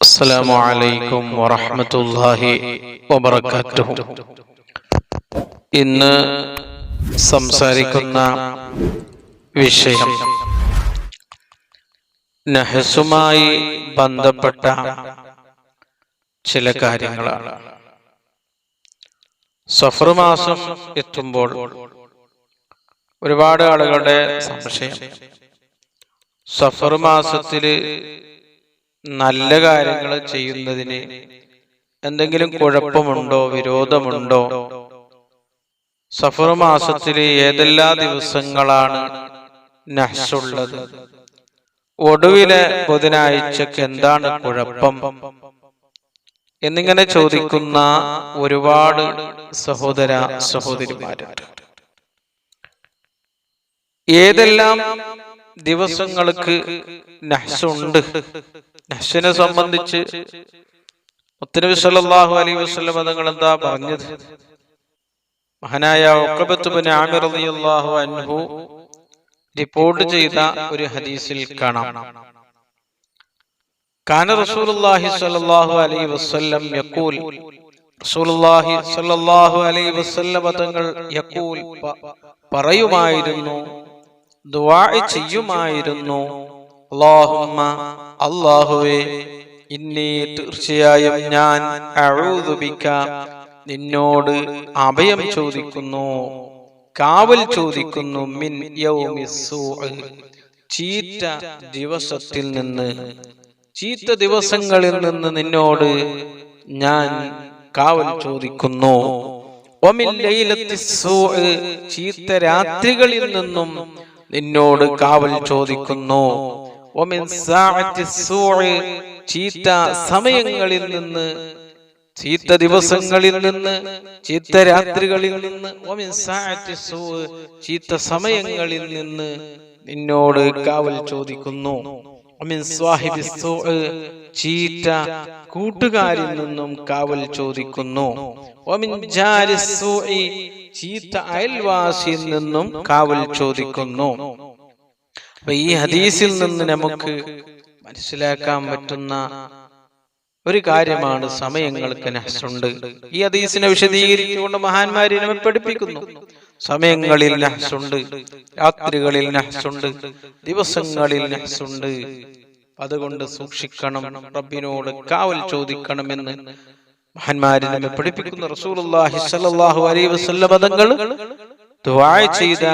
السلام عليكم ورحمة الله وبركاته ഇന്ന് സംസാരിക്കുന്ന വിഷയം നഹസുമായി ബന്ധപ്പെട്ട ചില കാര്യങ്ങളാണ് സഫർ മാസം എത്തുമ്പോൾ ഒരുപാട് ആളുകളുടെ സംശയം സഫർ മാസത്തില് നല്ല കാര്യങ്ങൾ ചെയ്യുന്നതിന് എന്തെങ്കിലും കുഴപ്പമുണ്ടോ വിരോധമുണ്ടോ? സഫർ മാസത്തിലെ ഏതെല്ലാ ദിവസങ്ങളാണ് നഹ്സുള്ളത് ഒടുവിലെ ബുധനാഴ്ചക്ക് എന്താണ് കുഴപ്പം? എന്നിങ്ങനെ ചോദിക്കുന്ന ഒരുപാട് സഹോദര സഹോദരിമാരുണ്ട്. ഏതെല്ലാം ദിവസങ്ങൾക്ക് നഹ്സുണ്ട് നഹ്സിനെ സംബന്ധിച്ച് മുത്തനബി സല്ലല്ലാഹു അലൈഹി വസല്ലം തങ്ങൾ എന്താ പറഞ്ഞത്? മഹാനായ ഉഖബത്ത് ബിൻ ആമിർ റളിയല്ലാഹു അൻഹു റിപ്പോർട്ട് ചെയ്ത ഒരു ഹദീസിൽ കാണാം. കാന റസൂലുള്ളാഹി സ്വല്ലല്ലാഹു അലൈഹി വസല്ലം യഖൂൽ റസൂലുള്ളാഹി സ്വല്ലല്ലാഹു അലൈഹി വസല്ലം തങ്ങൾ യഖൂൽ പറയുമായിരുന്നു ദുആ ചെയ്യുമായിരുന്നു. അല്ലാഹുമ്മ അള്ളാഹുവേ ഇന്നി തീർച്ചയായും ഞാൻ അഊദു ബിക നിന്നോട് അഭയം ചോദിക്കുന്നു കാവൽ ചോദിക്കുന്നു മിൻ ചീത്ത ദിവസത്തിൽ നിന്ന്. ചീത്ത ദിവസങ്ങളിൽ നിന്ന് നിന്നോട് ഞാൻ കാവൽ ചോദിക്കുന്നു. ചീത്ത രാത്രികളിൽ നിന്നും നിന്നോട് കാവൽ ചോദിക്കുന്നു. ചീത്ത സമയങ്ങളിൽ നിന്ന് ചീത്ത ദിവസങ്ങളിൽ നിന്ന് ചീത്ത രാത്രികളിൽ നിന്ന് ചീത്ത സമയങ്ങളിൽ നിന്ന് നിന്നോട് കാവൽ ചോദിക്കുന്നു. ചീറ്റ കൂട്ടുകാരിൽ നിന്നും കാവൽ ചോദിക്കുന്നു. ചീത്ത അയൽവാസിയിൽ നിന്നും കാവൽ ചോദിക്കുന്നു. അപ്പൊ ഈ ഹദീസിൽ നിന്ന് നമുക്ക് മനസ്സിലാക്കാൻ പറ്റുന്ന ഒരു കാര്യമാണ് സമയങ്ങൾക്ക് നഹസുണ്ട്. ഈ ഹദീസിനെ വിശദീകരിച്ചുകൊണ്ട് മഹാന്മാരെ നമ്മെ പഠിപ്പിക്കുന്നു. സമയങ്ങളിൽ നഹസുണ്ട്. രാത്രികളിൽ നഹസുണ്ട്. ദിവസങ്ങളിൽ നഹസുണ്ട്. അതുകൊണ്ട് സൂക്ഷിക്കണം. റബ്ബിനോട് കാവൽ ചോദിക്കണമെന്ന് മഹാന്മാരെ നമ്മെ പഠിപ്പിക്കുന്ന. റസൂലുള്ളാഹി സ്വല്ലല്ലാഹു അലൈഹി വസല്ലം പദങ്ങൾ ദുആ ചെയ്ത.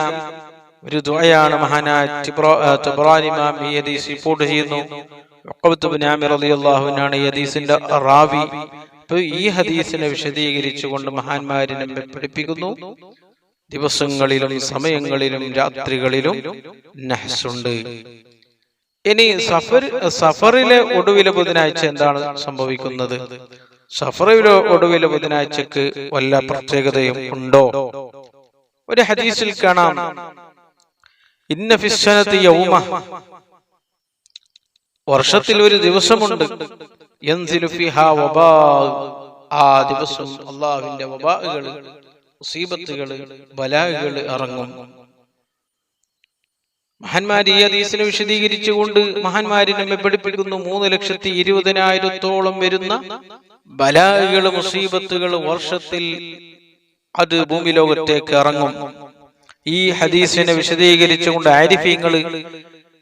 ഒരു ദുആയാണ് മഹാനായ ഇമാം ഈ ഹദീസ് റിപ്പോർട്ട് ചെയ്യുന്നു. ാണ് ഈ ഹദീസിന്റെ റാവി. ഈ ഹദീസിനെ വിശദീകരിച്ചുകൊണ്ട് മഹാന്മാരെ നമ്മെ പഠിപ്പിക്കുന്നു. ദിവസങ്ങളിലും സമയങ്ങളിലും രാത്രികളിലും നഹസുണ്ട്. ഇനി സഫർ സഫറിലെ ഒടുവിലെ ബുധനാഴ്ച എന്താണ് സംഭവിക്കുന്നത്? സഫറിലെ ഒടുവിലെ ബുധനാഴ്ചക്ക് വല്ല പ്രത്യേകതയും ഉണ്ടോ? ഒരു ഹദീസിൽ കാണാം. ഇന്ന ഫിസ്സനത്ത് യൗമ. വർഷത്തിൽ ഒരു ദിവസമുണ്ട്. ആ ദിവസം അള്ളാഹുവിന്റെ വബാകൾ മുസീബത്തുകൾ ബലാഹുകൾ ഇറങ്ങും മഹാന്മാർ ഈ ഹദീസിനെ വിശദീകരിച്ചുകൊണ്ട് മഹാന്മാരി നമ്മെ പഠിപ്പിക്കുന്നു. മൂന്ന് ലക്ഷത്തി ഇരുപതിനായിരത്തോളം വരുന്ന ബലാഹുകൾ മുസീബത്തുകൾ വർഷത്തിൽ അത് ഭൂമി ലോകത്തേക്ക് ഇറങ്ങും. ഈ ഹദീസിനെ വിശദീകരിച്ചുകൊണ്ട് ആരിഫീങ്ങൾ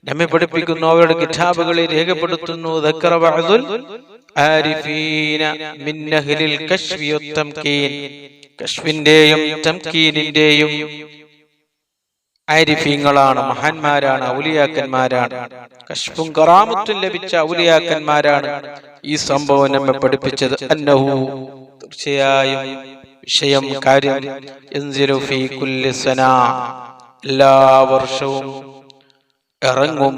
നമ്മെ പഠിപ്പിക്കുന്നു അവരുടെ കിതാബുകളിൽ രേഖപ്പെടുത്തുന്നു. ആരിഫീങ്ങളാണ് മഹാന്മാരാണ് ഔലിയാക്കന്മാരാണ്. കശ്ഫും കറാമത്തും ലഭിച്ച ഔലിയാക്കന്മാരാണ് ഈ സംഭവം നമ്മെ പഠിപ്പിച്ചത്. അന്നഹു തീർച്ചയായും വിഷയം കാര്യം എല്ലാ വർഷവും ഇറങ്ങും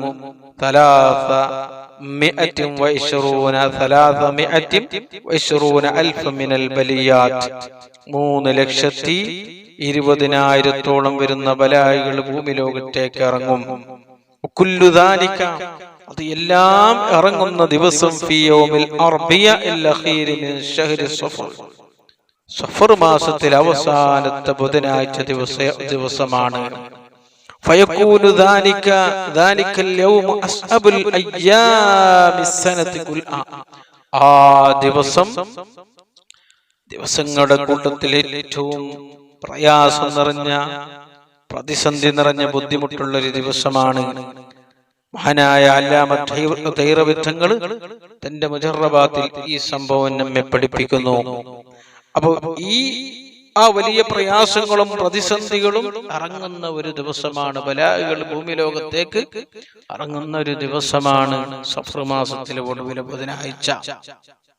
മൂന്ന് ലക്ഷത്തി ഇരുപതിനായിരത്തോളം വരുന്ന ബലായികൾ ഭൂമി ലോകത്തേക്ക് ഇറങ്ങും. കുല്ലുദാനിക്ക അത് എല്ലാം ഇറങ്ങുന്ന ദിവസം ഫിയോമിൽ അർബിയ സഫർ മാസത്തിൽ അവസാനത്തെ ബുധനാഴ്ച ദിവസ ദിവസമാണ് فيكون ذلك ذلك اليوم أصعب الأيام السنة كلها ആ ദിവസം ദിവസങ്ങളുടെ കൂട്ടത്തിൽ ഏറ്റവും പ്രയാസം നിറഞ്ഞ പ്രതിസന്ധി നിറഞ്ഞ ബുദ്ധിമുട്ടുള്ള ഒരു ദിവസമാണ് മഹാനായ അല്ലാമ തൈറവിധങ്ങൾ തന്റെ മുജറബാത്തിൽ ഈ സംഭവം നമ്മെ പഠിപ്പിക്കുന്നു അപ്പോ ഈ ആ വലിയ പ്രയാസങ്ങളും പ്രതിസന്ധികളും ഇറങ്ങുന്ന ഒരു ദിവസമാണ് ബലാഹുകൾ ഭൂമി ലോകത്തേക്ക് ഇറങ്ങുന്ന ഒരു ദിവസമാണ് സഫർ മാസത്തിലെ ഒടുവിലെ ബുധനാഴ്ച.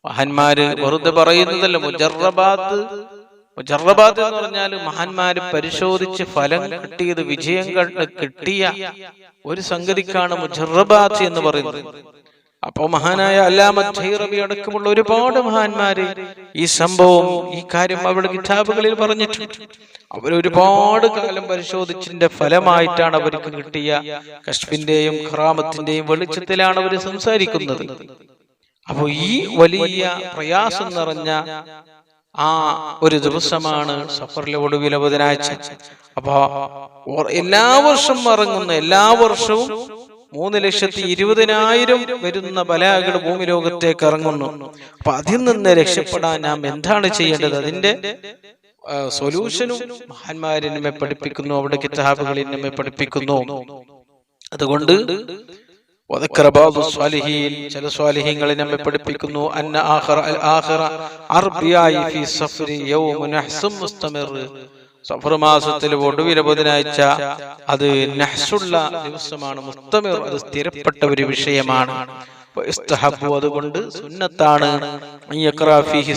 മഹാന്മാര് വെറുതെ പറയുന്നതല്ല മുജറബാത്ത്. മുജറബാത്ത് എന്ന് പറഞ്ഞാൽ മഹാന്മാര് പരിശോധിച്ച് ഫലം കിട്ടിയത് വിജയം കണ്ട് കിട്ടിയ ഒരു സംഗതിക്കാണ് മുജറബാത്ത് എന്ന് പറയുന്നത്. അപ്പോ മഹാനായ അല്ലാമി അടക്കമുള്ള ഒരുപാട് മഹാന്മാര് ഈ സംഭവം ഈ കാര്യം അവരുടെ കിതാബുകളിൽ പറഞ്ഞിട്ടുണ്ട്. അവർ ഒരുപാട് കാലം പരിശോധിച്ചതിന്റെ ഫലമായിട്ടാണ് അവർക്ക് കിട്ടിയ കശ്മിന്റെയും ഖറാമത്തിന്റെയും വെളിച്ചത്തിലാണ് അവർ സംസാരിക്കുന്നത്. അപ്പോ ഈ വലിയ പ്രയാസം നിറഞ്ഞ ആ ഒരു ദിവസമാണ് സഫറിലെ ഒടുവിലെ ബുധനാഴ്ച. അപ്പൊ എല്ലാ വർഷവും ഇറങ്ങുന്ന എല്ലാ വർഷവും മൂന്ന് ലക്ഷത്തി ഇരുപതിനായിരം വരുന്ന ബലാകൾ ഭൂമി ലോകത്തേക്ക് ഇറങ്ങുന്നു. അപ്പൊ അതിൽ നിന്ന് രക്ഷപ്പെടാൻ നാം എന്താണ് ചെയ്യേണ്ടത്? അതിന്റെ സൊല്യൂഷനും മഹാന്മാരെ നമ്മെ പഠിപ്പിക്കുന്നു അവിടെ കിതാബുകളിൽ നമ്മെ പഠിപ്പിക്കുന്നു. അതുകൊണ്ട് ചില സ്വാലിഹീങ്ങളെ നമ്മെ പഠിപ്പിക്കുന്നു. അന്ന ആഖിറ അൽ ആഖിറ അർബിയായി സഫരി സഫർ മാസത്തിൽ ഒടുവിലെ ബുധനാഴ്ച അത് നഹ്സുള്ള ദിവസമാണ്. മുസ്തമിർ അത് സ്ഥിരപ്പെട്ട ഒരു വിഷയമാണ്. അതുകൊണ്ട് സുന്നത്താണ്.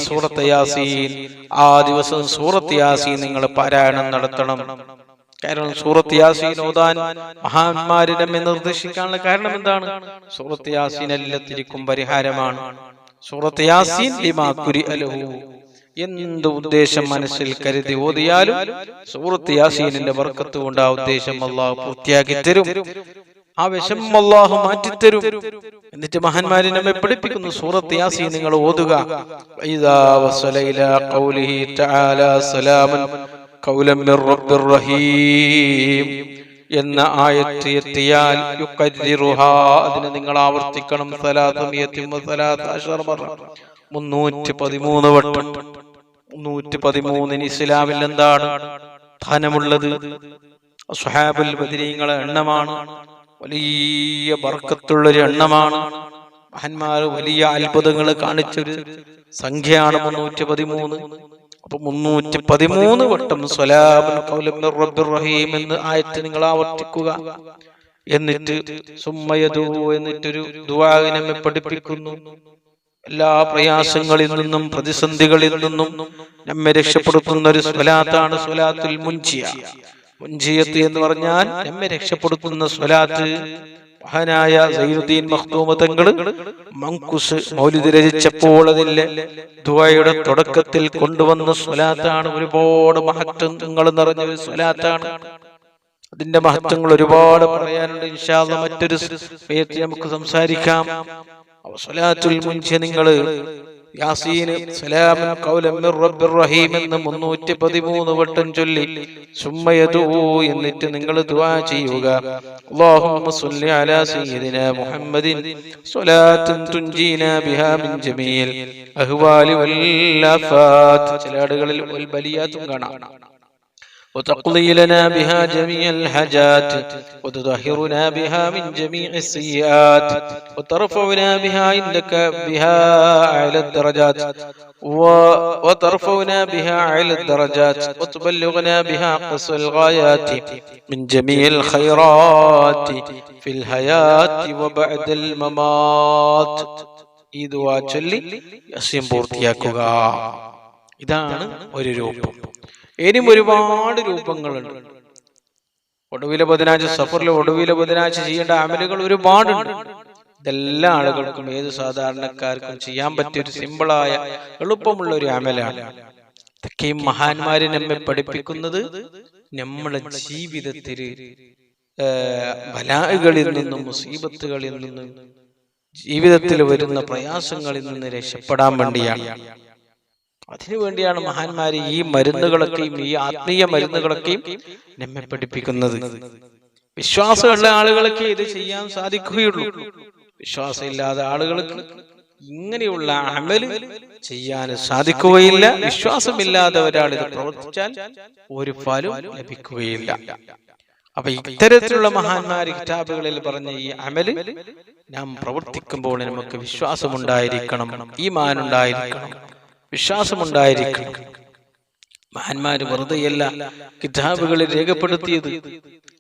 സൂറത്ത് യാസീൻ ആ ദിവസം സൂറത്ത് യാസീൻ നിങ്ങൾ പാരായണം നടത്തണം. കാരണം സൂറത്ത് യാസീൻ ഓതാൻ മഹാന്മാരെ നിർദ്ദേശിക്കാനുള്ള കാരണം എന്താണ്? സൂറത്ത് യാസീൻ എല്ലാത്തിരിക്കും പരിഹാരമാണ്. സൂറത്ത് യാസീൻ ലിമാ കുരി അലഹു എന്ത് ഉദ്ദേശം മനസ്സിൽ കരുതി ഓതിയാലും സൂറത്ത് യാസീനിന്റെ വർക്കത്ത് കൊണ്ട് ആ ഉദ്ദേശം അള്ളാഹു പൂർത്തിയാക്കി തരും. ആ വിഷം അള്ളാഹു മാറ്റിത്തരും. എന്നിട്ട് മഹാന്മാരെ നമ്മെ പഠിപ്പിക്കുന്നു സൂറത്ത് യാസീൻ നിങ്ങൾ ഓതുക. എന്ന ആയത്ത് എത്തിയാൽ അതിനെ നിങ്ങൾ ആവർത്തിക്കണം. മുന്നൂറ്റി പതിമൂന്ന് വട്ടം. മുന്നൂറ്റി പതിമൂന്നിന് ഇസ്ലാമിൽ എന്താണ് ധനമുള്ളത് സുഹാബുൽ ബദരീങ്ങളെ എണ്ണമാണ്. വലിയ ബർക്കത്തുള്ളൊരു എണ്ണമാണ്. മഹന്മാർ വലിയ അത്ഭുതങ്ങൾ കാണിച്ചൊരു സംഖ്യയാണ് മുന്നൂറ്റി പതിമൂന്ന് അപ്പൊ മുന്നൂറ്റി പതിമൂന്ന് വട്ടം റഹീം എന്ന് ആയത്ത് നിങ്ങൾ ആവർത്തിക്കുക. എന്നിട്ട് സുമ്മയതു എന്നിട്ടൊരു ദുവാവിനെ പഠിപ്പിക്കുന്നു. എല്ലാ പ്രയാസങ്ങളിൽ നിന്നും പ്രതിസന്ധികളിൽ നിന്നും നമ്മെ രക്ഷപ്പെടുത്തുന്ന ഒരു സ്വലാത്താണ് സ്വലാത്തുൽ മുൻചിയ മുൻചിയത്ത് എന്ന് പറഞ്ഞാൽ നമ്മെ രക്ഷപ്പെടുത്തുന്ന സ്വലാത്ത് മഹാനായ സൈനുദ്ദീൻ മഖ്ദൂമതങ്ങൾ മങ്കുസ് മൗലിദ് രചിച്ചപ്പോൾ അതിലെ ദുആയുടെ തുടക്കത്തിൽ കൊണ്ടുവന്ന സ്വലാത്താണ് ഒരുപാട് മഹത്വങ്ങൾ നിറഞ്ഞ ഒരു സ്വലാത്താണ്. അതിന്റെ മഹത്വങ്ങൾ ഒരുപാട് പറയാനുണ്ട്. ഇൻഷാല്ല മറ്റൊരു സമയത്ത് നമുക്ക് സംസാരിക്കാം. മുൻഷി നിങ്ങൾ മിർ റഹീം എന്ന് മുന്നൂറ്റി പതിമൂന്ന് വട്ടം ചൊല്ലി എന്നിട്ട് നിങ്ങൾ ദുആ ചെയ്യുക. അല്ലാഹുമ്മ അലാ മുഹമ്മദിൻ ബിഹാ മിൻ ജമീൽ. ചില ആടുകളിൽ കാണാം. وتقضي لنا بها جميع الحاجات وتطهرنا بها من جميع السيئات وترفعنا بها عندك بها أعلى الدرجات وترفعنا بها أعلى الدرجات وتبلغنا بها قصى الغايات من جميع الخيرات في الحياة وبعد الممات ഈ ദുവാ ചൊല്ലി യസ്യം പൂർത്തിയാക്കുക ഇതാണ് ഒരു രൂപം ഇനിയും ഒരുപാട് രൂപങ്ങളുണ്ട്. ഒടുവിലെ ബുധനാഴ്ച സഫറിലെ ഒടുവിലെ ബുധനാഴ്ച ചെയ്യേണ്ട അമലുകൾ ഒരുപാടുണ്ട്. ഇതെല്ലാ ആളുകൾക്കും ഏത് സാധാരണക്കാർക്കും ചെയ്യാൻ പറ്റിയ ഒരു സിമ്പിളായ എളുപ്പമുള്ള ഒരു അമലാണ്. ഇതൊക്കെയും മഹാന്മാര് നമ്മെ പഠിപ്പിക്കുന്നത് നമ്മളെ ജീവിതത്തിൽ ബലാഹുകളിൽ നിന്നും മുസീബത്തുകളിൽ നിന്നും ജീവിതത്തിൽ വരുന്ന പ്രയാസങ്ങളിൽ നിന്ന് രക്ഷപ്പെടാൻ വേണ്ടിയാണ്. അതിനു വേണ്ടിയാണ് മഹാന്മാര് ഈ മരുന്നുകളൊക്കെയും ഈ ആത്മീയ മരുന്നുകളൊക്കെയും നമ്മെ പഠിപ്പിക്കുന്നത്. വിശ്വാസമുള്ള ആളുകൾക്ക് ഇത് ചെയ്യാൻ സാധിക്കുകയുള്ളൂ. വിശ്വാസമില്ലാത്ത ആളുകൾക്ക് ഇങ്ങനെയുള്ള അമൽ ചെയ്യാൻ സാധിക്കുകയില്ല. വിശ്വാസമില്ലാതെ ഒരാൾ ഇത് പ്രവർത്തിച്ചാൽ ഒരു ഫലം ലഭിക്കുകയില്ല. അപ്പൊ ഇത്തരത്തിലുള്ള മഹാന്മാർ കിതാബുകളിൽ പറഞ്ഞ ഈ അമൽ നാം പ്രവർത്തിക്കുമ്പോൾ നമുക്ക് വിശ്വാസമുണ്ടായിരിക്കണം ഈ മാനുണ്ടായിരിക്കണം വിശ്വാസമുണ്ടായിരിക്കണം മഹാന്മാര് വെറുതെയല്ല കിതാബുകളിൽ രേഖപ്പെടുത്തിയത്.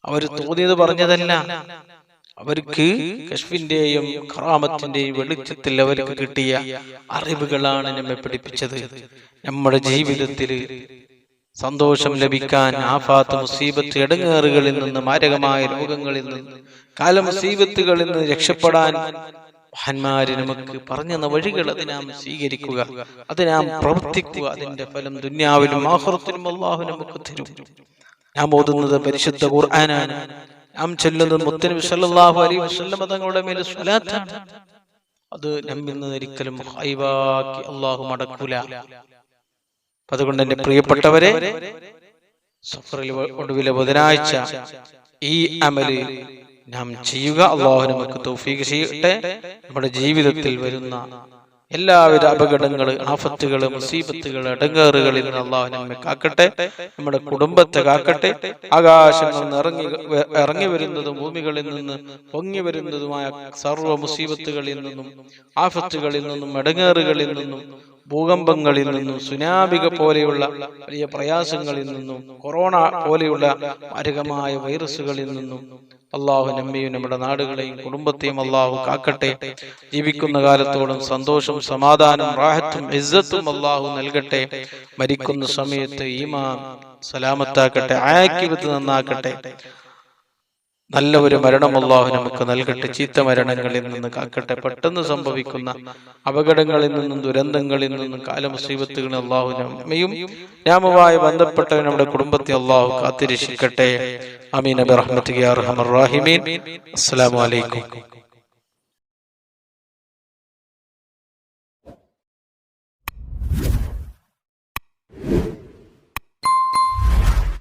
അവർ തോന്നിയത് പറഞ്ഞതല്ല. അവർക്ക് കശ്മിന്റെയും ഖറാമത്തിന്റെയും വെളിച്ചത്തിൽ അവർക്ക് കിട്ടിയ അറിവുകളാണ് നമ്മെ പഠിപ്പിച്ചത്. നമ്മുടെ ജീവിതത്തിൽ സന്തോഷം ലഭിക്കാൻ ആഫാത്ത് മുസീബത്ത് ഇടങ്ങേറുകളിൽ നിന്ന് മാരകമായ രോഗങ്ങളിൽ നിന്ന് കാല മുസീബത്തുകളിൽ നിന്ന് രക്ഷപ്പെടാൻ മഹാന്മാര് നമുക്ക് പറഞ്ഞു തന്ന വഴികൾ അത് നാം സ്വീകരിക്കുക. അത് നാം പ്രവർത്തിക്കുക. അതിന്റെ ഫലം ദുന്യാവിലും ആഹുറത്തിലും അള്ളാഹു നമുക്ക് തരും. നാം ഓതുന്നത് പരിശുദ്ധ ഖുർആനാണ്. നാം ചൊല്ലുന്നത് മുത്തനബി സല്ലല്ലാഹു അലൈഹി വസല്ലം തങ്ങളുടെ മേൽ സ്വലാത്താണ്. അത് നമ്മിൽ നിന്ന് ഒരിക്കലും ഹൈവാക്കി അള്ളാഹു മടക്കൂല. അതുകൊണ്ട് എന്റെ പ്രിയപ്പെട്ടവരെ സഫറിൽ ഒടുവിലെ ബുധനാഴ്ച ഈ അമൽ നാം ചെയ്യുക അള്ളാഹു നമുക്ക് തൗഫീഖ് ചെയ്യട്ടെ. നമ്മുടെ ജീവിതത്തിൽ വരുന്ന എല്ലാവിധ അപകടങ്ങൾ ആഫത്തുകൾ മുസീബത്തുകൾ അടങ്ങേറുകളിൽ നിന്ന് അള്ളാഹു നമ്മെ കാക്കട്ടെ. നമ്മുടെ കുടുംബത്തെ കാക്കട്ടെ. ആകാശങ്ങളിൽ നിന്ന് ഇറങ്ങി ഇറങ്ങി വരുന്നതും ഭൂമികളിൽ നിന്ന് പൊങ്ങി വരുന്നതുമായ സർവ മുസീബത്തുകളിൽ നിന്നും ആഫത്തുകളിൽ നിന്നും അടങ്ങേറുകളിൽ നിന്നും ഭൂകമ്പങ്ങളിൽ നിന്നും സുനാമിക പോലെയുള്ള വലിയ പ്രയാസങ്ങളിൽ നിന്നും കൊറോണ പോലെയുള്ള മാരകമായ വൈറസുകളിൽ നിന്നും അള്ളാഹു നമ്മയും നമ്മുടെ നാടുകളെയും കുടുംബത്തെയും അള്ളാഹു കാക്കട്ടെ. ജീവിക്കുന്ന കാലത്തോളം സന്തോഷം സമാധാനം റാഹത്തും ഇസ്സത്തും അള്ളാഹു നൽകട്ടെ. മരിക്കുന്ന സമയത്ത് ഈമാൻ സലാമത്താക്കട്ടെ ആക്കിവത്ത് നന്നാക്കട്ടെ. നല്ല ഒരു മരണം അള്ളാഹു നമുക്ക് നൽകട്ടെ. ചീത്ത മരണങ്ങളിൽ നിന്ന് കാക്കട്ടെ. പെട്ടെന്ന് സംഭവിക്കുന്ന അപകടങ്ങളിൽ നിന്നും ദുരന്തങ്ങളിൽ നിന്നും കാലമുസീബത്തുകളിൽ അള്ളാഹു നമ്മയും രാമവുമായി ബന്ധപ്പെട്ട നമ്മുടെ കുടുംബത്തെ അള്ളാഹു കാത്തിരക്ഷിക്കട്ടെ. അമീൻ. അബി റഹ്മത്ത് അസ്സലാമു അലൈക്കും.